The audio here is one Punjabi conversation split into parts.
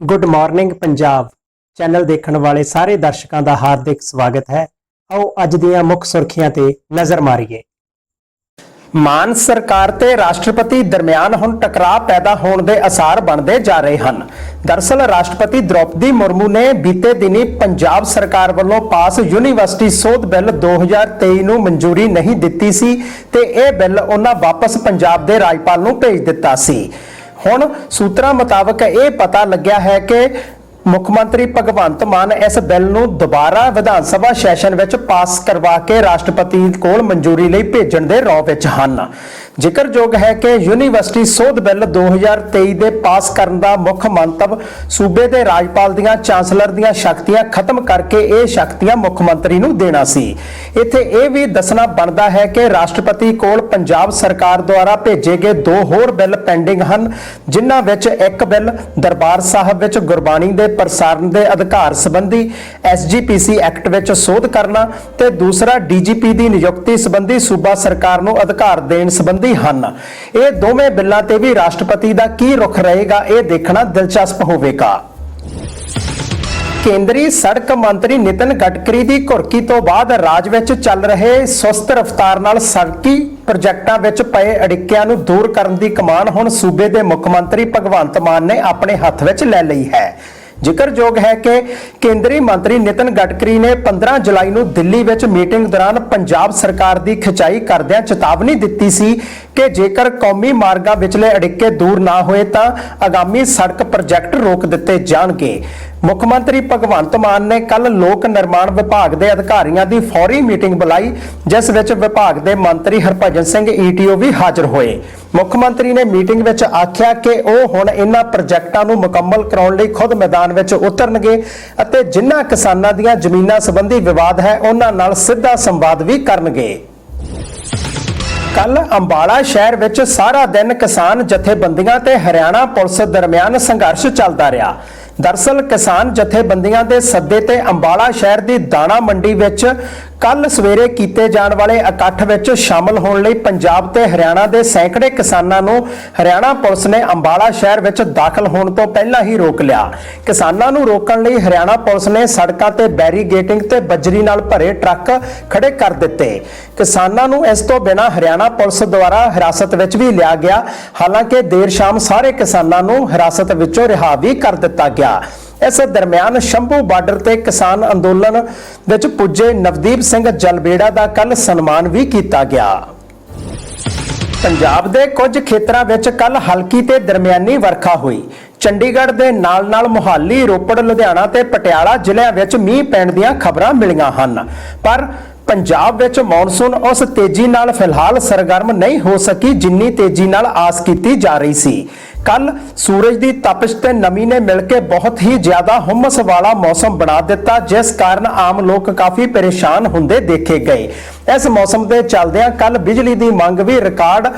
ਗੁੱਡ ਮਾਰਨਿੰਗ ਪੰਜਾਬ ਚੈਨਲ ਦੇਖਣ ਵਾਲੇ ਸਾਰੇ ਦਰਸ਼ਕਾਂ ਦਾ ਹਾਰਦਿਕ ਸਵਾਗਤ ਹੈ। ਆਓ ਅੱਜ ਦੀਆਂ ਮੁੱਖ ਸੁਰਖੀਆਂ ਤੇ ਨਜ਼ਰ ਮਾਰੀਏ। ਮਾਨ ਸਰਕਾਰ ਤੇ ਰਾਸ਼ਟਰਪਤੀ ਦਰਮਿਆਨ ਹੁਣ ਟਕਰਾਅ ਪੈਦਾ ਹੋਣ ਦੇ ਅਸਾਰ ਬਣਦੇ ਜਾ ਰਹੇ ਹਨ। ਦਰਸਲ ਰਾਸ਼ਟਰਪਤੀ ਦ੍ਰੋਪਦੀ ਮੁਰਮੂ ਨੇ ਬੀਤੇ ਦਿਨੀ ਪੰਜਾਬ ਸਰਕਾਰ ਵੱਲੋਂ ਪਾਸ ਯੂਨੀਵਰਸਿਟੀ ਸੋਧ ਬਿੱਲ 2023 ਨੂੰ ਮਨਜ਼ੂਰੀ ਨਹੀਂ ਦਿੱਤੀ ਸੀ ਤੇ ਇਹ ਬਿੱਲ ਉਹਨਾਂ ਵਾਪਸ ਪੰਜਾਬ ਦੇ ਰਾਜਪਾਲ ਨੂੰ ਭੇਜ ਦਿੱਤਾ ਸੀ। ਹੁਣ ਸੂਤਰਾਂ ਮੁਤਾਬਕ ਇਹ ਪਤਾ ਲੱਗਿਆ ਹੈ ਕਿ ਮੁੱਖ ਮੰਤਰੀ ਭਗਵੰਤ ਮਾਨ ਇਸ ਬਿੱਲ ਨੂੰ ਦੁਬਾਰਾ ਵਿਧਾਨ ਸਭਾ ਸੈਸ਼ਨ ਵਿੱਚ ਪਾਸ ਕਰਵਾ ਕੇ ਰਾਸ਼ਟਰਪਤੀ ਕੋਲ ਮਨਜ਼ੂਰੀ ਲਈ ਭੇਜਣ ਦੇ ਰੌ ਵਿੱਚ ਹਨ। ਜ਼ਿਕਰਯੋਗ ਹੈ ਕਿ ਯੂਨੀਵਰਸਿਟੀ ਸੋਧ ਬਿੱਲ 2023 ਦੇ ਪਾਸ ਕਰਨ ਦਾ ਮੁੱਖ ਮੰਤਵ ਸੂਬੇ ਦੇ ਰਾਜਪਾਲ ਦੀਆਂ, ਚਾਂਸਲਰ ਦੀਆਂ ਸ਼ਕਤੀਆਂ ਖਤਮ ਕਰਕੇ ਇਹ ਸ਼ਕਤੀਆਂ ਮੁੱਖ ਮੰਤਰੀ ਨੂੰ ਦੇਣਾ ਸੀ। ਇੱਥੇ ਇਹ ਵੀ ਦੱਸਣਾ ਬਣਦਾ ਹੈ ਕਿ ਰਾਸ਼ਟਰਪਤੀ ਕੋਲ ਪੰਜਾਬ ਸਰਕਾਰ ਦੁਆਰਾ ਭੇਜੇ ਗਏ ਦੋ ਹੋਰ ਬਿੱਲ ਪੈਂਡਿੰਗ ਹਨ, ਜਿਨ੍ਹਾਂ ਵਿੱਚ ਇੱਕ ਬਿੱਲ ਦਰਬਾਰ ਸਾਹਿਬ ਵਿੱਚ ਗੁਰਬਾਣੀ ਦੇ ਪ੍ਰਸਾਰਣ ਦੇ ਅਧਿਕਾਰ ਸੰਬੰਧੀ ਐਸਜੀਪੀਸੀ ਐਕਟ ਵਿੱਚ ਸੋਧ ਕਰਨਾ ਤੇ ਦੂਸਰਾ ਡੀਜੀਪੀ ਦੀ ਨਿਯੁਕਤੀ ਸੰਬੰਧੀ ਸੂਬਾ ਸਰਕਾਰ ਨੂੰ ਅਧਿਕਾਰ ਦੇਣ ਸੰਬੰਧੀ ਹਨ। ਇਹ ਦੋਵੇਂ ਬਿੱਲਾਂ ਤੇ ਵੀ ਰਾਸ਼ਟਰਪਤੀ ਦਾ ਕੀ ਰੁਖ ਰਹੇਗਾ, ਇਹ ਦੇਖਣਾ ਦਿਲਚਸਪ ਹੋਵੇਗਾ। ਕੇਂਦਰੀ ਸੜਕ ਮੰਤਰੀ ਨਿਤਨ ਗਡਕਰੀ ਦੀ ਘੁਰਕੀ ਤੋਂ ਬਾਅਦ ਰਾਜ ਵਿੱਚ ਚੱਲ ਰਹੇ ਸੁਸਤ ਰਫ਼ਤਾਰ ਨਾਲ ਸੜਕੀ ਪ੍ਰੋਜੈਕਟਾਂ ਵਿੱਚ ਪਏ ਅੜਿੱਕਿਆਂ ਨੂੰ ਦੂਰ ਕਰਨ ਦੀ ਕਮਾਨ ਹੁਣ ਸੂਬੇ ਦੇ ਮੁੱਖ ਮੰਤਰੀ ਭਗਵੰਤ ਮਾਨ ਨੇ ਆਪਣੇ ਹੱਥ ਵਿੱਚ ਲੈ ਲਈ ਹੈ। ਜ਼ਿਕਰਯੋਗ ਹੈ ਕਿ ਕੇਂਦਰੀ ਮੰਤਰੀ ਨਿਤਨ ਗਡਕਰੀ ਨੇ 15 ਜੁਲਾਈ ਨੂੰ ਦਿੱਲੀ ਵਿੱਚ ਮੀਟਿੰਗ ਦੌਰਾਨ ਪੰਜਾਬ ਸਰਕਾਰ ਦੀ ਖਿਚਾਈ ਕਰਦਿਆਂ ਚੇਤਾਵਨੀ ਦਿੱਤੀ ਸੀ ਕਿ ਜੇਕਰ ਕੌਮੀ ਮਾਰਗਾਂ ਵਿਚਲੇ ਅੜਿੱਕੇ ਦੂਰ ਨਾ ਹੋਏ ਤਾਂ ਆਗਾਮੀ ਸੜਕ ਪ੍ਰੋਜੈਕਟ ਰੋਕ ਦਿੱਤੇ ਜਾਣਗੇ। ਮੁੱਖ ਮੰਤਰੀ ਭਗਵੰਤ ਮਾਨ ਨੇ ਕੱਲ ਲੋਕ ਨਿਰਮਾਣ ਵਿਭਾਗ ਦੇ ਅਧਿਕਾਰੀਆਂ ਦੀ ਫੌਰੀ ਮੀਟਿੰਗ ਬੁਲਾਈ, ਜਿਸ ਵਿੱਚ ਵਿਭਾਗ ਦੇ ਮੰਤਰੀ ਹਰਭਜਨ ਸਿੰਘ ਈਟੀਓ ਵੀ ਹਾਜ਼ਰ ਹੋਏ। ਮੁੱਖ ਮੰਤਰੀ ਨੇ ਮੀਟਿੰਗ ਵਿੱਚ ਆਖਿਆ ਕਿ ਉਹ ਹੁਣ ਇਹਨਾਂ ਪ੍ਰੋਜੈਕਟਾਂ ਨੂੰ ਮੁਕੰਮਲ ਕਰਾਉਣ ਲਈ ਖੁਦ ਮੈਦਾਨ ਵਿੱਚ ਉਤਰਨਗੇ ਅਤੇ ਜਿਨ੍ਹਾਂ ਕਿਸਾਨਾਂ ਦੀਆਂ ਜ਼ਮੀਨਾਂ ਸੰਬੰਧੀ ਵਿਵਾਦ ਹੈ, ਉਹਨਾਂ ਨਾਲ ਸਿੱਧਾ ਸੰਵਾਦ ਵੀ ਕਰਨਗੇ। ਕੱਲ ਅੰਬਾਲਾ ਸ਼ਹਿਰ ਵਿੱਚ ਸਾਰਾ ਦਿਨ ਕਿਸਾਨ ਜਥੇਬੰਦੀਆਂ ਤੇ ਹਰਿਆਣਾ ਪੁਲਿਸ ਦਰਮਿਆਨ ਸੰਘਰਸ਼ ਚੱਲਦਾ ਰਿਹਾ। ਦਰਸਲ ਕਿਸਾਨ ਜਥੇਬੰਦੀਆਂ ਦੇ ਸੱਦੇ ਤੇ ਅੰਬਾਲਾ ਸ਼ਹਿਰ ਦੀ ਦਾਣਾ ਮੰਡੀ ਵਿੱਚ ਕੱਲ ਸਵੇਰੇ ਕੀਤੇ ਜਾਣ ਵਾਲੇ ਇਕੱਠ ਵਿੱਚ ਸ਼ਾਮਲ ਹੋਣ ਲਈ ਪੰਜਾਬ ਤੇ ਹਰਿਆਣਾ ਦੇ ਸੈਂਕੜੇ ਕਿਸਾਨਾਂ ਨੂੰ ਹਰਿਆਣਾ ਪੁਲਿਸ ਨੇ ਅੰਬਾਲਾ ਸ਼ਹਿਰ ਵਿੱਚ ਦਾਖਲ ਹੋਣ ਤੋਂ ਪਹਿਲਾਂ ਹੀ ਰੋਕ ਲਿਆ। ਕਿਸਾਨਾਂ ਨੂੰ ਰੋਕਣ ਲਈ ਹਰਿਆਣਾ ਪੁਲਿਸ ਨੇ ਸੜਕਾਂ ਤੇ ਬੈਰੀਗੇਟਿੰਗ ਤੇ ਬਜਰੀ ਨਾਲ ਭਰੇ ਟਰੱਕ ਖੜੇ ਕਰ ਦਿੱਤੇ। ਕਿਸਾਨਾਂ ਨੂੰ ਇਸ ਤੋਂ ਬਿਨਾਂ ਹਰਿਆਣਾ ਪੁਲਿਸ ਦੁਆਰਾ ਹਿਰਾਸਤ ਵਿੱਚ ਵੀ ਲਿਆ ਗਿਆ। ਹਾਲਾਂਕਿ ਦੇਰ ਸ਼ਾਮ ਸਾਰੇ ਕਿਸਾਨਾਂ ਨੂੰ ਹਿਰਾਸਤ ਵਿੱਚੋਂ ਰਿਹਾ ਵੀ ਕਰ ਦਿੱਤਾ ਗਿਆ। ਇਸ ਦਰਮਿਆਨ ਸ਼ੰਭੂ ਬਾਰਡਰ ਤੇ ਕਿਸਾਨ ਅੰਦੋਲਨ ਵਿੱਚ ਪੁੱਜੇ ਨਵਦੀਪ ਸਿੰਘ ਜਲਬੇੜਾ ਦਾ ਕੱਲ ਸਨਮਾਨ ਵੀ ਕੀਤਾ ਗਿਆ। ਪੰਜਾਬ ਦੇ ਕੁਝ ਖੇਤਰਾਂ ਵਿੱਚ ਕੱਲ ਹਲਕੀ ਤੇ ਦਰਮਿਆਨੀ ਵਰਖਾ ਹੋਈ। ਚੰਡੀਗੜ੍ਹ ਦੇ ਨਾਲ-ਨਾਲ ਮੁਹਾਲੀ, ਰੋਪੜ, ਲੁਧਿਆਣਾ ਤੇ ਪਟਿਆਲਾ ਜ਼ਿਲ੍ਹਿਆਂ ਵਿੱਚ ਮੀਂਹ ਪੈਣ ਦੀਆਂ ਖਬਰਾਂ ਮਿਲੀਆਂ ਹਨ। ਪਰ ਪੰਜਾਬ ਵਿੱਚ ਮੌਨਸੂਨ ਉਸ ਤੇਜ਼ੀ ਨਾਲ ਫਿਲਹਾਲ ਸਰਗਰਮ ਨਹੀਂ ਹੋ ਸਕੀ, ਜਿੰਨੀ ਤੇਜ਼ੀ ਨਾਲ ਆਸ ਕੀਤੀ ਜਾ ਰਹੀ ਸੀ। ਕੱਲ ਸੂਰਜ ਦੀ ਤਪਸ਼ ਤੇ ਨਮੀ ਨੇ ਮਿਲ ਕੇ ਬਹੁਤ ਹੀ ਜ਼ਿਆਦਾ ਹੁਮਸ ਵਾਲਾ ਮੌਸਮ ਬਣਾ ਦਿੱਤਾ, ਜਿਸ ਕਾਰਨ ਆਮ ਲੋਕ ਕਾਫੀ ਪਰੇਸ਼ਾਨ ਹੁੰਦੇ ਦੇਖੇ ਗਏ। ਇਸ ਮੌਸਮ ਦੇ ਚੱਲਦਿਆਂ ਕੱਲ ਬਿਜਲੀ ਦੀ ਮੰਗ ਵੀ ਰਿਕਾਰਡ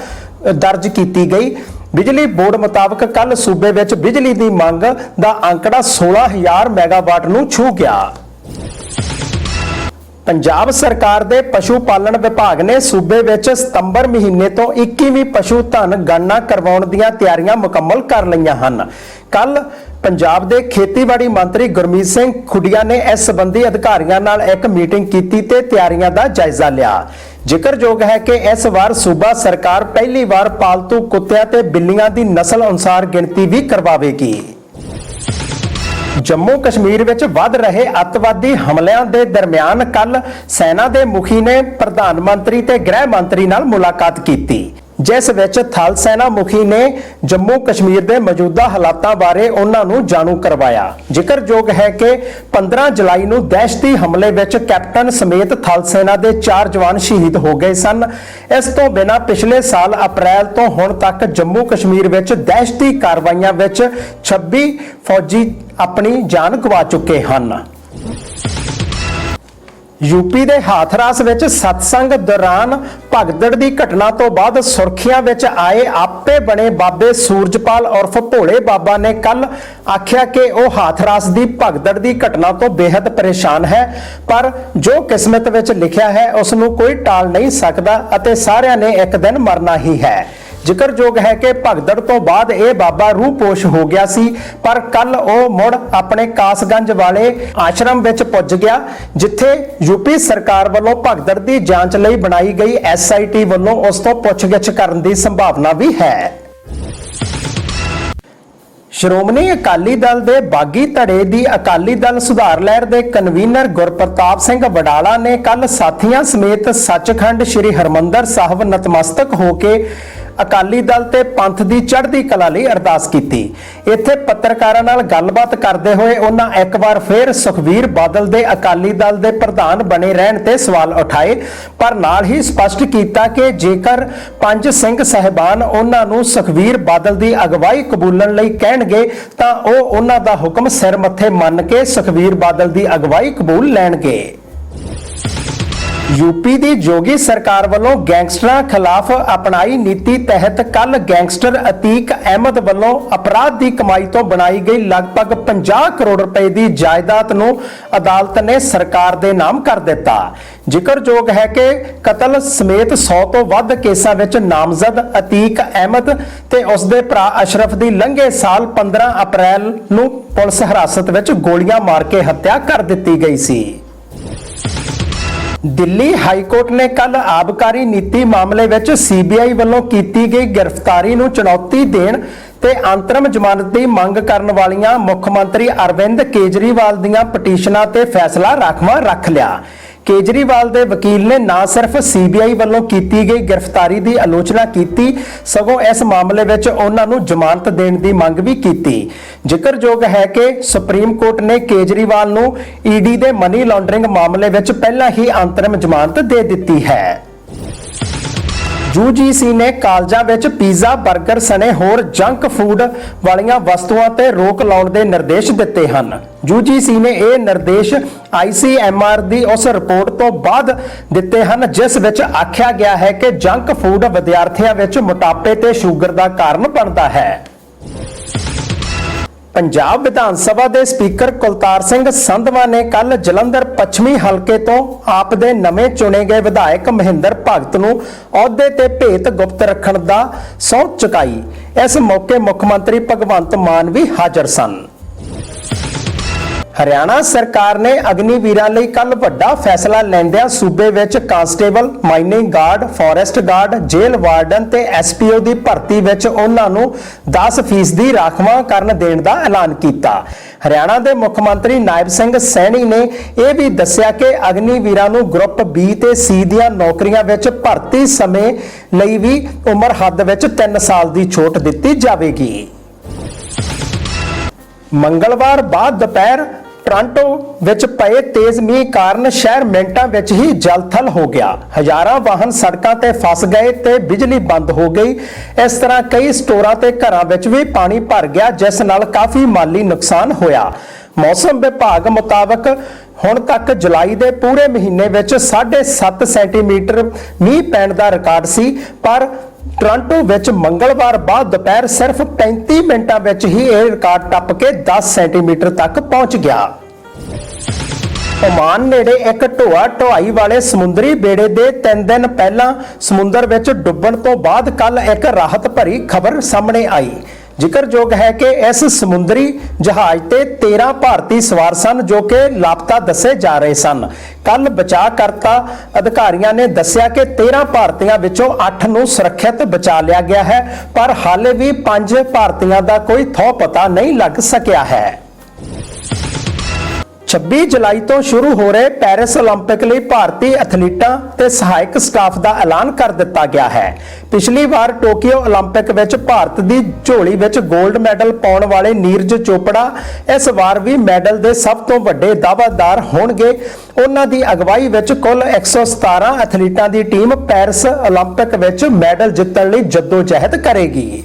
ਦਰਜ ਕੀਤੀ ਗਈ। ਬਿਜਲੀ ਬੋਰਡ ਮੁਤਾਬਕ ਕੱਲ ਸੂਬੇ ਵਿੱਚ ਬਿਜਲੀ ਦੀ ਮੰਗ ਦਾ ਅੰਕੜਾ 16000 ਮੈਗਾਵਾਟ ਨੂੰ ਛੂ ਗਿਆ। ਪੰਜਾਬ ਸਰਕਾਰ ਦੇ ਪਸ਼ੂ ਪਾਲਣ ਵਿਭਾਗ ਨੇ ਸੂਬੇ ਵਿੱਚ ਸਤੰਬਰ ਮਹੀਨੇ ਤੋਂ 21ਵੀਂ ਪਸ਼ੂ ਧਨ ਗਣਨਾ ਕਰਵਾਉਣ ਦੀਆਂ ਤਿਆਰੀਆਂ ਮੁਕੰਮਲ ਕਰ ਲਈਆਂ ਹਨ। ਕੱਲ ਪੰਜਾਬ ਦੇ ਖੇਤੀਬਾੜੀ ਮੰਤਰੀ ਗੁਰਮੀਤ ਸਿੰਘ ਖੁੱਡੀਆਂ ਨੇ ਇਸ ਸੰਬੰਧੀ ਅਧਿਕਾਰੀਆਂ ਨਾਲ ਇੱਕ ਮੀਟਿੰਗ ਕੀਤੀ ਤੇ ਤਿਆਰੀਆਂ ਦਾ ਜਾਇਜ਼ਾ ਲਿਆ। ਜ਼ਿਕਰਯੋਗ ਹੈ ਕਿ ਇਸ ਵਾਰ ਸੂਬਾ ਸਰਕਾਰ ਪਹਿਲੀ ਵਾਰ ਪਾਲਤੂ ਕੁੱਤਿਆਂ ਤੇ ਬਿੱਲੀਆਂ ਦੀ ਨਸਲ ਅਨੁਸਾਰ ਗਿਣਤੀ ਵੀ ਕਰਵਾਵੇਗੀ। ਜੰਮੂ ਕਸ਼ਮੀਰ ਵਿੱਚ ਵੱਧ ਰਹੇ ਅੱਤਵਾਦੀ ਹਮਲਿਆਂ ਦੇ ਦਰਮਿਆਨ ਕੱਲ ਸੈਨਾ ਦੇ ਮੁਖੀ ਨੇ ਪ੍ਰਧਾਨ ਮੰਤਰੀ ਤੇ ਗ੍ਰਹਿ ਮੰਤਰੀ ਨਾਲ ਮੁਲਾਕਾਤ ਕੀਤੀ। ਜਿਸ ਵਿੱਚ ਥਲ ਸੈਨਾ ਮੁਖੀ ਨੇ ਜੰਮੂ ਕਸ਼ਮੀਰ ਦੇ ਮੌਜੂਦਾ ਹਾਲਾਤਾਂ ਬਾਰੇ ਉਹਨਾਂ ਨੂੰ ਜਾਣੂ ਕਰਵਾਇਆ। ਜ਼ਿਕਰਯੋਗ ਹੈ ਕਿ 15 ਜੁਲਾਈ ਨੂੰ ਦਹਿਸ਼ਤੀ ਹਮਲੇ ਵਿੱਚ ਕੈਪਟਨ ਸਮੇਤ ਥਲ ਸੈਨਾ ਦੇ 4 ਜਵਾਨ ਸ਼ਹੀਦ ਹੋ ਗਏ ਸਨ। ਇਸ ਤੋਂ ਬਿਨਾਂ ਪਿਛਲੇ ਸਾਲ ਅਪ੍ਰੈਲ ਤੋਂ ਹੁਣ ਤੱਕ ਜੰਮੂ ਕਸ਼ਮੀਰ ਵਿੱਚ ਦਹਿਸ਼ਤੀ ਕਾਰਵਾਈਆਂ ਵਿੱਚ 26 ਫੌਜੀ ਆਪਣੀ ਜਾਨ ਗਵਾ ਚੁੱਕੇ ਹਨ। ਯੂਪੀ ਦੇ ਹਾਥਰਾਸ ਵਿੱਚ ਸਤਸੰਗ ਦੌਰਾਨ ਭਗਦੜ ਦੀ ਘਟਨਾ ਤੋਂ ਬਾਅਦ ਸੁਰਖੀਆਂ ਵਿੱਚ ਆਏ ਆਪੇ ਬਣੇ ਬਾਬੇ ਸੂਰਜਪਾਲ ਉਰਫ ਭੋਲੇ ਬਾਬਾ ਨੇ ਕੱਲ ਆਖਿਆ ਕਿ ਉਹ ਹਾਥਰਾਸ ਦੀ ਭਗਦੜ ਦੀ ਘਟਨਾ ਤੋਂ ਬੇहद ਪਰੇਸ਼ਾਨ ਹੈ, ਪਰ ਜੋ ਕਿਸਮਤ ਵਿੱਚ ਲਿਖਿਆ ਹੈ ਉਸ ਨੂੰ ਕੋਈ ਟਾਲ ਨਹੀਂ ਸਕਦਾ ਅਤੇ ਸਾਰਿਆਂ ਨੇ ਇੱਕ ਦਿਨ ਮਰਨਾ ਹੀ ਹੈ। ਜ਼ਿਕਰਯੋਗ ਹੈ ਕਿ ਭਗਦੜ ਤੋਂ ਬਾਅਦ ਇਹ ਬਾਬਾ ਰੂਪੋਸ਼ ਹੋ ਗਿਆ ਸੀ, ਪਰ ਕੱਲ ਉਹ ਮੁੜ ਆਪਣੇ ਕਾਸਗੰਜ ਵਾਲੇ ਆਸ਼ਰਮ ਵਿੱਚ ਪੁੱਜ ਗਿਆ, ਜਿੱਥੇ ਯੂਪੀ ਸਰਕਾਰ ਵੱਲੋਂ ਭਗਦੜ ਦੀ ਜਾਂਚ ਲਈ ਬਣਾਈ ਗਈ ਐਸਆਈਟੀ ਵੱਲੋਂ ਉਸ ਤੋਂ ਪੁੱਛਗਿੱਛ ਕਰਨ ਦੀ ਸੰਭਾਵਨਾ ਵੀ ਹੈ। ਸ਼੍ਰੋਮਣੀ ਅਕਾਲੀ ਦਲ ਦੇ ਬਾਗੀ ਧੜੇ ਦੀ ਅਕਾਲੀ ਦਲ ਸੁਧਾਰ ਲਹਿਰ ਦੇ ਕਨਵੀਨਰ ਗੁਰਪ੍ਰਤਾਪ ਸਿੰਘ ਵਡਾਲਾ ਨੇ ਕੱਲ ਸਾਥੀਆਂ ਸਮੇਤ ਸੱਚਖੰਡ ਸ੍ਰੀ ਹਰਮੰਦਰ ਸਾਹਿਬ ਨਤਮਸਤਕ ਹੋ ਕੇ ਅਕਾਲੀ ਦਲ ਤੇ ਪੰਥ ਦੀ ਚੜ੍ਹਦੀ ਕਲਾ ਲਈ ਅਰਦਾਸ ਕੀਤੀ। ਇੱਥੇ ਪੱਤਰਕਾਰਾਂ ਨਾਲ ਗੱਲਬਾਤ ਕਰਦੇ ਹੋਏ ਉਹਨਾਂ ਇੱਕ ਵਾਰ ਫਿਰ ਸੁਖਵੀਰ ਬਾਦਲ ਦੇ ਅਕਾਲੀ ਦਲ ਦੇ ਪ੍ਰਧਾਨ ਬਣੇ ਰਹਿਣ ਤੇ ਸਵਾਲ ਉਠਾਏ, ਪਰ ਨਾਲ ਹੀ ਸਪਸ਼ਟ ਕੀਤਾ ਕਿ ਜੇਕਰ ਪੰਜ ਸਿੰਘ ਸਹਿਬਾਨ ਉਹਨਾਂ ਨੂੰ ਸੁਖਵੀਰ ਬਾਦਲ ਦੀ ਅਗਵਾਈ ਕਬੂਲਣ ਲਈ ਕਹਿਣਗੇ, ਤਾਂ ਉਹ ਉਹਨਾਂ ਦਾ ਹੁਕਮ ਸਿਰ ਮੱਥੇ ਮੰਨ ਕੇ ਸੁਖਵੀਰ ਬਾਦਲ ਦੀ ਅਗਵਾਈ ਕਬੂਲ ਲੈਣਗੇ। ਯੂਪੀ ਦੀ ਜੋਗੀ ਸਰਕਾਰ ਵੱਲੋਂ ਗੈਂਗਸਟਰਾਂ ਖਿਲਾਫ ਅਪਣਾਈ ਨੀਤੀ ਤਹਿਤ ਕੱਲ ਗੈਂਗਸਟਰ ਅਤੀਕ ਅਹਿਮਦ ਵੱਲੋਂ ਅਪਰਾਧ ਦੀ ਕਮਾਈ ਤੋਂ ਬਣਾਈ ਗਈ ਲਗਭਗ 50 ਕਰੋੜ ਰੁਪਏ ਦੀ ਜਾਇਦਾਦ ਨੂੰ ਅਦਾਲਤ ਨੇ ਸਰਕਾਰ ਦੇ ਨਾਮ ਕਰ ਦਿੱਤਾ। ਜ਼ਿਕਰਯੋਗ ਹੈ ਕਿ ਕਤਲ ਸਮੇਤ 100 ਤੋਂ ਵੱਧ ਕੇਸਾਂ ਵਿੱਚ ਨਾਮਜ਼ਦ ਅਤੀਕ ਅਹਿਮਦ ਤੇ ਉਸ ਦੇ ਭਰਾ ਅਸ਼ਰਫ ਦੀ ਲੰਘੇ ਸਾਲ 15 ਅਪ੍ਰੈਲ ਨੂੰ ਪੁਲਿਸ ਹਿਰਾਸਤ ਵਿੱਚ ਗੋਲੀਆਂ ਮਾਰ ਕੇ ਹੱਤਿਆ ਕਰ ਦਿੱਤੀ ਗਈ ਸੀ। ਦਿੱਲੀ ਹਾਈ ਕੋਰਟ ਨੇ ਕੱਲ ਆਬਕਾਰੀ ਨੀਤੀ ਮਾਮਲੇ ਵਿੱਚ ਸੀਬੀਆਈ ਵੱਲੋਂ ਕੀਤੀ ਗਈ ਗ੍ਰਿਫਤਾਰੀ ਨੂੰ ਚੁਣੌਤੀ ਦੇਣ ਤੇ ਅੰਤਰਮ ਜ਼ਮਾਨਤ ਦੀ ਮੰਗ ਕਰਨ ਵਾਲੀਆਂ ਮੁੱਖ ਮੰਤਰੀ ਅਰਵਿੰਦ ਕੇਜਰੀਵਾਲ ਦੀਆਂ ਪਟੀਸ਼ਨਾਂ ਤੇ ਫੈਸਲਾ ਰਾਖਵਾਂ ਰੱਖ ਲਿਆ। ਕੇਜਰੀਵਾਲ ਦੇ ਵਕੀਲ ਨੇ ਨਾ ਸਿਰਫ ਸੀਬੀਆਈ ਵੱਲੋਂ ਕੀਤੀ ਗਈ ਗ੍ਰਿਫਤਾਰੀ ਦੀ ਆਲੋਚਨਾ ਕੀਤੀ, ਸਗੋਂ ਇਸ ਮਾਮਲੇ ਵਿੱਚ ਉਹਨਾਂ ਨੂੰ ਜ਼ਮਾਨਤ ਦੇਣ ਦੀ ਮੰਗ ਵੀ ਕੀਤੀ। ਜ਼ਿਕਰਯੋਗ ਹੈ ਕਿ ਸੁਪਰੀਮ ਕੋਰਟ ਨੇ ਕੇਜਰੀਵਾਲ ਨੂੰ ਈਡੀ ਦੇ ਮਨੀ ਲਾਂਡਰਿੰਗ ਮਾਮਲੇ ਵਿੱਚ ਪਹਿਲਾਂ ਹੀ ਅੰਤਰਿਮ ਜ਼ਮਾਨਤ ਦੇ ਦਿੱਤੀ ਹੈ। ਯੂਜੀਸੀ ਨੇ ਕਾਲਜਾਂ ਵਿੱਚ ਪੀਜ਼ਾ 버ਗਰ ਸਣੇ ਹੋਰ ਜੰਕ ਫੂਡ ਵਾਲੀਆਂ ਵਸਤੂਆਂ ਤੇ ਰੋਕ ਲਾਉਣ ਦੇ ਨਿਰਦੇਸ਼ ਦਿੱਤੇ ਹਨ। ਯੂਜੀਸੀ ਨੇ ਇਹ ਨਿਰਦੇਸ਼ ਆਈਸੀਐਮਆਰ ਦੀ ਉਸ ਰਿਪੋਰਟ ਤੋਂ ਬਾਅਦ ਦਿੱਤੇ ਹਨ, ਜਿਸ ਵਿੱਚ ਆਖਿਆ ਗਿਆ ਹੈ ਕਿ ਜੰਕ ਫੂਡ ਵਿਦਿਆਰਥੀਆਂ ਵਿੱਚ ਮੋਟਾਪੇ ਤੇ ਸ਼ੂਗਰ ਦਾ ਕਾਰਨ ਬਣਦਾ ਹੈ। ਪੰਜਾਬ ਵਿਧਾਨ ਸਭਾ ਦੇ ਸਪੀਕਰ ਕੁਲਤਾਰ ਸਿੰਘ ਸੰਧਵਾ ਨੇ ਕੱਲ ਜਲੰਧਰ ਪੱਛਮੀ ਹਲਕੇ ਤੋਂ ਆਪ ਦੇ ਨਵੇਂ ਚੁਣੇ ਗਏ ਵਿਧਾਇਕ ਮਹਿੰਦਰ ਭਗਤ ਨੂੰ ਅਹੁਦੇ ਤੇ ਭੇਤ ਗੁਪਤ ਰੱਖਣ ਦਾ ਸਹੁੰ ਚੁਕਾਈ। ਇਸ ਮੌਕੇ ਮੁੱਖ ਮੰਤਰੀ ਭਗਵੰਤ ਮਾਨ ਵੀ ਹਾਜ਼ਰ ਸਨ। ਹਰਿਆਣਾ ਸਰਕਾਰ ਨੇ ਅਗਨੀਵੀਰਾਂ ਲਈ ਕੱਲ ਵੱਡਾ ਫੈਸਲਾ ਲੈਂਦਿਆਂ ਸੂਬੇ ਵਿੱਚ constable, mining guard, forest guard, jail warden ਤੇ ਐਸਪੀਓ ਦੀ ਭਰਤੀ ਵਿੱਚ ਉਹਨਾਂ ਨੂੰ 10% ਦੀ ਰਾਖਵਾਂ ਕਰਨ ਦੇਣ ਦਾ ਐਲਾਨ ਕੀਤਾ। ਹਰਿਆਣਾ ਦੇ ਮੁੱਖ ਮੰਤਰੀ ਨਾਇਬ ਸਿੰਘ ਸੈਣੀ ਨੇ ਇਹ ਵੀ ਦੱਸਿਆ ਕਿ ਅਗਨੀਵੀਰਾਂ ਨੂੰ ਗਰੁੱਪ B ਤੇ C ਦੀਆਂ ਨੌਕਰੀਆਂ ਵਿੱਚ ਭਰਤੀ ਸਮੇਂ ਲਈ ਵੀ ਉਮਰ ਹੱਦ ਵਿੱਚ 3 ਸਾਲ ਦੀ ਛੋਟ ਦਿੱਤੀ ਜਾਵੇਗੀ। ਮੰਗਲਵਾਰ ਬਾਅਦ ਦੁਪਹਿਰ ਟੋਰਾਂਟੋ ਵਿੱਚ ਪਏ ਤੇਜ਼ ਮੀਂਹ ਕਾਰਨ ਸ਼ਹਿਰ ਮਿੰਟਾਂ ਵਿੱਚ ਹੀ ਜਲਥਲ ਹੋ ਗਿਆ। ਹਜ਼ਾਰਾਂ ਵਾਹਨ ਸੜਕਾਂ ਤੇ ਫਸ ਗਏ ਤੇ ਬਿਜਲੀ ਬੰਦ ਹੋ ਗਈ। ਇਸ ਤਰ੍ਹਾਂ ਕਈ ਸਟੋਰਾਂ ਤੇ ਘਰਾਂ ਵਿੱਚ ਵੀ ਪਾਣੀ ਭਰ ਗਿਆ, ਜਿਸ ਨਾਲ ਕਾਫੀ ਮਾਲੀ ਨੁਕਸਾਨ ਹੋਇਆ। ਮੌਸਮ ਵਿਭਾਗ ਮੁਤਾਬਕ ਹੁਣ ਤੱਕ ਜੁਲਾਈ ਦੇ ਪੂਰੇ ਮਹੀਨੇ ਵਿੱਚ 7.5 ਸੈਂਟੀਮੀਟਰ ਮੀਂਹ ਪੈਣ ਦਾ ਰਿਕਾਰਡ ਸੀ, ਪਰ ਟੋਰਾਂਟੋ ਵਿੱਚ ਮੰਗਲਵਾਰ ਬਾਅਦ ਦੁਪਹਿਰ ਸਿਰਫ 35 ਮਿੰਟਾਂ ਵਿੱਚ ਹੀ ਇਹ ਰਿਕਾਰਡ ਟੱਪ ਕੇ 10 ਸੈਂਟੀਮੀਟਰ ਤੱਕ ਪਹੁੰਚ ਗਿਆ। ਓਮਾਨ ਨੇੜੇ ਇੱਕ ਢੋਆ ਢੁਆਈ ਵਾਲੇ ਸਮੁੰਦਰੀ ਬੇੜੇ ਦੇ 3 ਦਿਨ ਪਹਿਲਾਂ ਸਮੁੰਦਰ ਵਿੱਚ ਡੁੱਬਣ ਤੋਂ ਬਾਅਦ ਕੱਲ ਇੱਕ ਰਾਹਤ ਭਰੀ ਖਬਰ ਸਾਹਮਣੇ ਆਈ। ਜ਼ਿਕਰਯੋਗ ਹੈ ਕਿ ਇਸ ਸਮੁੰਦਰੀ ਜਹਾਜ਼ ਤੇ 13 ਭਾਰਤੀ ਸਵਾਰ ਸਨ ਜੋ ਕਿ ਲਾਪਤਾ ਦੱਸੇ ਜਾ ਰਹੇ ਸਨ। ਕੱਲ ਬਚਾਅ ਕਰਤਾ ਅਧਿਕਾਰੀਆਂ ਨੇ ਦੱਸਿਆ ਕਿ 13 ਭਾਰਤੀਆਂ ਵਿੱਚੋਂ 8 ਨੂੰ ਸੁਰੱਖਿਅਤ ਬਚਾ ਲਿਆ ਗਿਆ ਹੈ, ਪਰ ਹਾਲੇ ਵੀ 5 ਭਾਰਤੀਆਂ ਦਾ ਕੋਈ ਥੋ ਪਤਾ ਨਹੀਂ ਲੱਗ ਸਕਿਆ ਹੈ। 26 ਜੁਲਾਈ ਤੋਂ ਸ਼ੁਰੂ ਹੋ ਰਹੇ ਪੈਰਿਸ 올림픽 ਲਈ ਭਾਰਤੀ ਐਥਲੀਟਾਂ ਤੇ ਸਹਾਇਕ ਸਟਾਫ ਦਾ ਐਲਾਨ ਕਰ ਦਿੱਤਾ ਗਿਆ ਹੈ। ਪਿਛਲੀ ਵਾਰ ਟੋਕੀਓ 올림픽 ਵਿੱਚ ਭਾਰਤ ਦੀ ਝੋਲੀ ਵਿੱਚ 골ਡ ਮੈਡਲ ਪਾਉਣ ਵਾਲੇ ਨੀਰਜ ਚੋਪੜਾ ਇਸ ਵਾਰ ਵੀ ਮੈਡਲ ਦੇ ਸਭ ਤੋਂ ਵੱਡੇ ਦਾਅਵਾਦਾਰ ਹੋਣਗੇ। ਉਹਨਾਂ ਦੀ ਅਗਵਾਈ ਵਿੱਚ ਕੁੱਲ 117 ਐਥਲੀਟਾਂ ਦੀ ਟੀਮ ਪੈਰਿਸ 올림픽 ਵਿੱਚ ਮੈਡਲ ਜਿੱਤਣ ਲਈ ਜਦੋਜਹਿਦ ਕਰੇਗੀ।